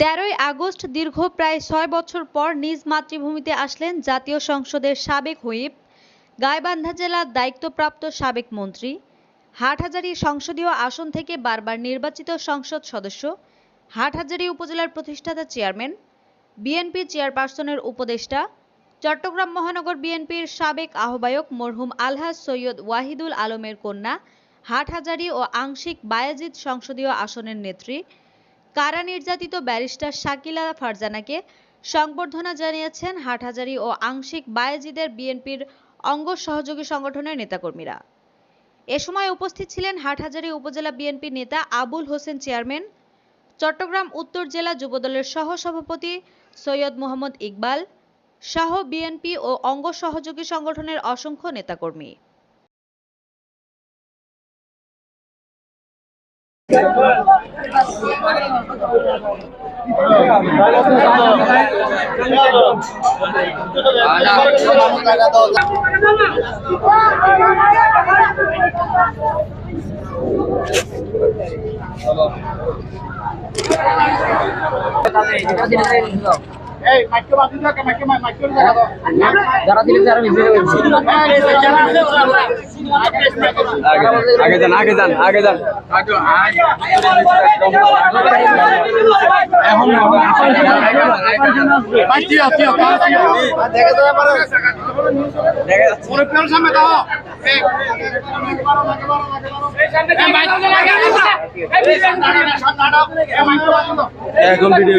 তেরোই আগস্ট দীর্ঘ প্রায় ছয় বছর পর নিজ মাতৃভূমিতে আসলেন জাতীয় সংসদের সাবেক হুইপ, গাইবান্ধা জেলার দায়িত্বপ্রাপ্ত সাবেক মন্ত্রী, হাটহাজারী সংসদীয় আসন থেকে বারবার নির্বাচিত সংসদ সদস্য, হাটহাজারী উপজেলার প্রতিষ্ঠাতা চেয়ারম্যান, বিএনপি চেয়ারপারসনের উপদেষ্টা, চট্টগ্রাম মহানগর বিএনপির সাবেক আহ্বায়ক মরহুম আলহাজ সৈয়দ ওয়াহিদুল আলমের কন্যা, হাটহাজারী ও আংশিক বায়াজিদ সংসদীয় আসনের নেত্রী কারা নির্যাতিত ব্যারিস্টার শাকিলা ফারজানাকে সংবর্ধনা জানিয়েছেন হাটহাজারী ও আংশিক বায়েজিদের বিএনপির অঙ্গ সহযোগী সংগঠনের নেতাকর্মীরা। এ সময় উপস্থিত ছিলেন হাটহাজারী উপজেলা বিএনপি নেতা আবুল হোসেন চেয়ারম্যান, চট্টগ্রাম উত্তর জেলা যুবদলের সহ সভাপতি সৈয়দ মোহাম্মদ ইকবাল, সহ বিএনপি ও অঙ্গ সহযোগী সংগঠনের অসংখ্য নেতাকর্মী। এই মাইকে বাজি দাও আগে যান আগে যান আগে যান এখন দেখা যায় পারে পুরো পেল সামনে দাও সামনে এখন ভিডিও